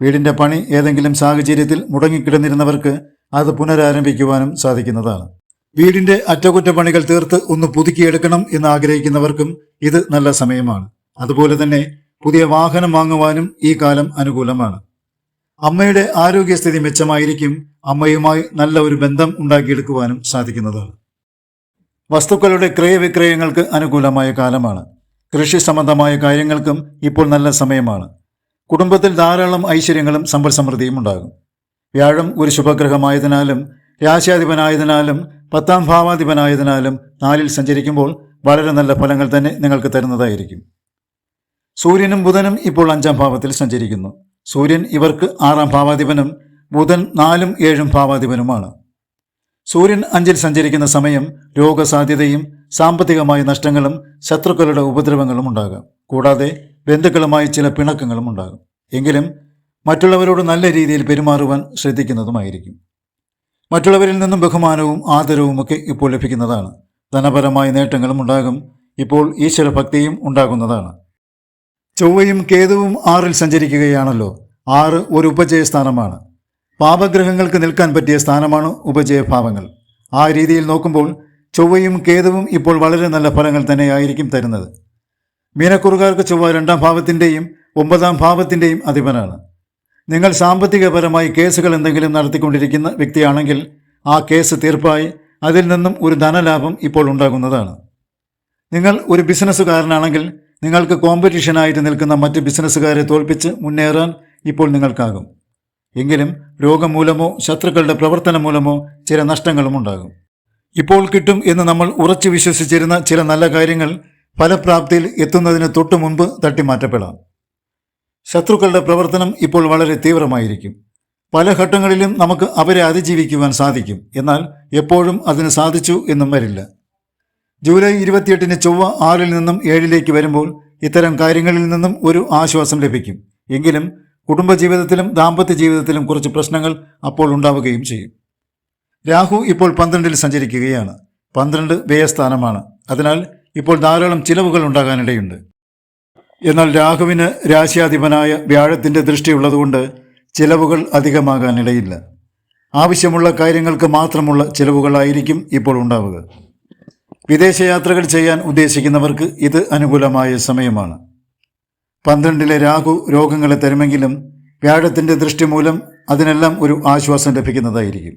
വീടിന്റെ പണി ഏതെങ്കിലും സാഹചര്യത്തിൽ മുടങ്ങിക്കിടന്നിരുന്നവർക്ക് അത് പുനരാരംഭിക്കുവാനും സാധിക്കുന്നതാണ്. വീടിന്റെ അറ്റകുറ്റപ്പണികൾ തീർത്ത് ഒന്ന് പുതുക്കിയെടുക്കണം എന്ന് ആഗ്രഹിക്കുന്നവർക്കും ഇത് നല്ല സമയമാണ്. അതുപോലെ തന്നെ പുതിയ വാഹനം വാങ്ങുവാനും ഈ കാലം അനുകൂലമാണ്. അമ്മയുടെ ആരോഗ്യസ്ഥിതി മെച്ചമായിരിക്കും അമ്മയുമായി നല്ല ഒരു ബന്ധം ഉണ്ടാക്കിയെടുക്കുവാനും സാധിക്കുന്നതാണ്. വസ്തുക്കളുടെ ക്രയവിക്രയങ്ങൾക്ക് അനുകൂലമായ കാലമാണ്. കൃഷി സംബന്ധമായ കാര്യങ്ങൾക്കും ഇപ്പോൾ നല്ല സമയമാണ്. കുടുംബത്തിൽ ധാരാളം ഐശ്വര്യങ്ങളും സമ്പൽ സമൃദ്ധിയും ഉണ്ടാകും. വ്യാഴം ഒരു ശുഭഗ്രഹമായതിനാലും രാശാധിപനായതിനാലും പത്താം ഭാവാധിപനായതിനാലും നാലിൽ സഞ്ചരിക്കുമ്പോൾ വളരെ നല്ല ഫലങ്ങൾ തന്നെ നിങ്ങൾക്ക് തരുന്നതായിരിക്കും. സൂര്യനും ബുധനും ഇപ്പോൾ അഞ്ചാം ഭാവത്തിൽ സഞ്ചരിക്കുന്നു. സൂര്യൻ ഇവർക്ക് ആറാം ഭാവാധിപനും ബുധൻ നാലും ഏഴും ഭാവാധിപനുമാണ്. സൂര്യൻ അഞ്ചിൽ സഞ്ചരിക്കുന്ന സമയം രോഗസാധ്യതയും സാമ്പത്തികമായ നഷ്ടങ്ങളും ശത്രുക്കളുടെ ഉപദ്രവങ്ങളും ഉണ്ടാകാം. കൂടാതെ ബന്ധുക്കളുമായി ചില പിണക്കങ്ങളും ഉണ്ടാകും. എങ്കിലും മറ്റുള്ളവരോട് നല്ല രീതിയിൽ പെരുമാറുവാൻ ശ്രദ്ധിക്കുന്നതുമായിരിക്കും. മറ്റുള്ളവരിൽ നിന്നും ബഹുമാനവും ആദരവും ഒക്കെ ഇപ്പോൾ ലഭിക്കുന്നതാണ്. ധനപരമായ നേട്ടങ്ങളും ഉണ്ടാകും. ഇപ്പോൾ ഈശ്വരഭക്തിയും ഉണ്ടാകുന്നതാണ്. ചൊവ്വയും കേതുവും ആറിൽ സഞ്ചരിക്കുകയാണല്ലോ. ആറ് ഒരു ഉപജയ സ്ഥാനമാണ് പാപഗ്രഹങ്ങൾക്ക് നിൽക്കാൻ പറ്റിയ സ്ഥാനമാണ് ഉപജയഭാവങ്ങൾ. ആ രീതിയിൽ നോക്കുമ്പോൾ ചൊവ്വയും കേതുവും ഇപ്പോൾ വളരെ നല്ല ഫലങ്ങൾ തന്നെയായിരിക്കും തരുന്നത്. മീനക്കുറുകാർക്ക് ചൊവ്വ രണ്ടാം ഭാവത്തിന്റെയും ഒമ്പതാം ഭാവത്തിന്റെയും അധിപനാണ്. നിങ്ങൾ സാമ്പത്തികപരമായി കേസുകൾ എന്തെങ്കിലും നടത്തിക്കൊണ്ടിരിക്കുന്ന വ്യക്തിയാണെങ്കിൽ ആ കേസ് തീർപ്പായി അതിൽ നിന്നും ഒരു ധനലാഭം ഇപ്പോൾ ഉണ്ടാകുന്നതാണ്. നിങ്ങൾ ഒരു ബിസിനസ്സുകാരനാണെങ്കിൽ നിങ്ങൾക്ക് കോമ്പറ്റീഷനായിട്ട് നിൽക്കുന്ന മറ്റ് ബിസിനസ്സുകാരെ തോൽപ്പിച്ച് മുന്നേറാൻ ഇപ്പോൾ നിങ്ങൾക്കാകും. എങ്കിലും രോഗം മൂലമോ ശത്രുക്കളുടെ പ്രവർത്തനം മൂലമോ ചില നഷ്ടങ്ങളും ഉണ്ടാകും. ഇപ്പോൾ കിട്ടും എന്ന് നമ്മൾ ഉറച്ചു വിശ്വസിച്ചിരുന്ന ചില നല്ല കാര്യങ്ങൾ ഫലപ്രാപ്തിയിൽ എത്തുന്നതിന് തൊട്ടു മുൻപ് തട്ടിമാറ്റപ്പെടാം. ശത്രുക്കളുടെ പ്രവർത്തനം ഇപ്പോൾ വളരെ തീവ്രമായിരിക്കും. പല ഘട്ടങ്ങളിലും നമുക്ക് അവരെ അതിജീവിക്കുവാൻ സാധിക്കും. എന്നാൽ എപ്പോഴും അതിന് സാധിച്ചു എന്നും വരില്ല. ജൂലൈ ഇരുപത്തിയെട്ടിന് ചൊവ്വ ആറിൽ നിന്നും ഏഴിലേക്ക് വരുമ്പോൾ ഇത്തരം കാര്യങ്ങളിൽ നിന്നും ഒരു ആശ്വാസം ലഭിക്കും. എങ്കിലും കുടുംബജീവിതത്തിലും ദാമ്പത്യ ജീവിതത്തിലും കുറച്ച് പ്രശ്നങ്ങൾ അപ്പോൾ ഉണ്ടാവുകയും ചെയ്യും. രാഹു ഇപ്പോൾ പന്ത്രണ്ടിൽ സഞ്ചരിക്കുകയാണ്. പന്ത്രണ്ട് വ്യയസ്ഥാനമാണ്. അതിനാൽ ഇപ്പോൾ ധാരാളം ചിലവുകൾ ഉണ്ടാകാനിടയുണ്ട്. എന്നാൽ രാഹുവിന് രാശിയാധിപനായ വ്യാഴത്തിന്റെ ദൃഷ്ടിയുള്ളതുകൊണ്ട് ചിലവുകൾ അധികമാകാനിടയില്ല. ആവശ്യമുള്ള കാര്യങ്ങൾക്ക് മാത്രമുള്ള ചിലവുകളായിരിക്കും ഇപ്പോൾ ഉണ്ടാവുക. വിദേശയാത്രകൾ ചെയ്യാൻ ഉദ്ദേശിക്കുന്നവർക്ക് ഇത് അനുകൂലമായ സമയമാണ്. പന്ത്രണ്ടിലെ രാഹു രോഗങ്ങളെ തരുമെങ്കിലും വ്യാഴത്തിന്റെ ദൃഷ്ടി മൂലം അതിനെല്ലാം ഒരു ആശ്വാസം ലഭിക്കുന്നതായിരിക്കും.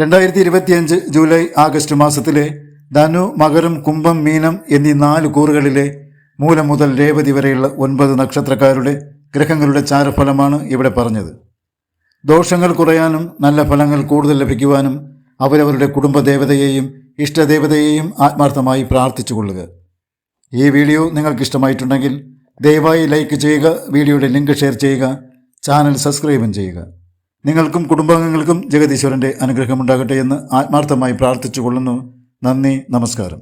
രണ്ടായിരത്തി ഇരുപത്തിയഞ്ച് ജൂലൈ ആഗസ്റ്റ് മാസത്തിലെ ധനു മകരം കുംഭം മീനം എന്നീ നാല് കൂറുകളിലെ മൂലം മുതൽ രേവതി വരെയുള്ള ഒൻപത് നക്ഷത്രക്കാരുടെ ഗ്രഹങ്ങളുടെ ചാരഫലമാണ് ഇവിടെ പറഞ്ഞത്. ദോഷങ്ങൾ കുറയാനും നല്ല ഫലങ്ങൾ കൂടുതൽ ലഭിക്കുവാനും അവരവരുടെ കുടുംബദേവതയെയും ഇഷ്ടദേവതയെയും ആത്മാർത്ഥമായി പ്രാർത്ഥിച്ചു കൊള്ളുക. ഈ വീഡിയോ നിങ്ങൾക്ക് ഇഷ്ടമായിട്ടുണ്ടെങ്കിൽ ദയവായി ലൈക്ക് ചെയ്യുക വീഡിയോയുടെ ലിങ്ക് ഷെയർ ചെയ്യുക ചാനൽ സബ്സ്ക്രൈബും ചെയ്യുക. നിങ്ങൾക്കും കുടുംബാംഗങ്ങൾക്കും ജഗതീശ്വരന്റെ അനുഗ്രഹമുണ്ടാകട്ടെ എന്ന് ആത്മാർത്ഥമായി പ്രാർത്ഥിച്ചു കൊള്ളുന്നു. നന്ദി നമസ്കാരം.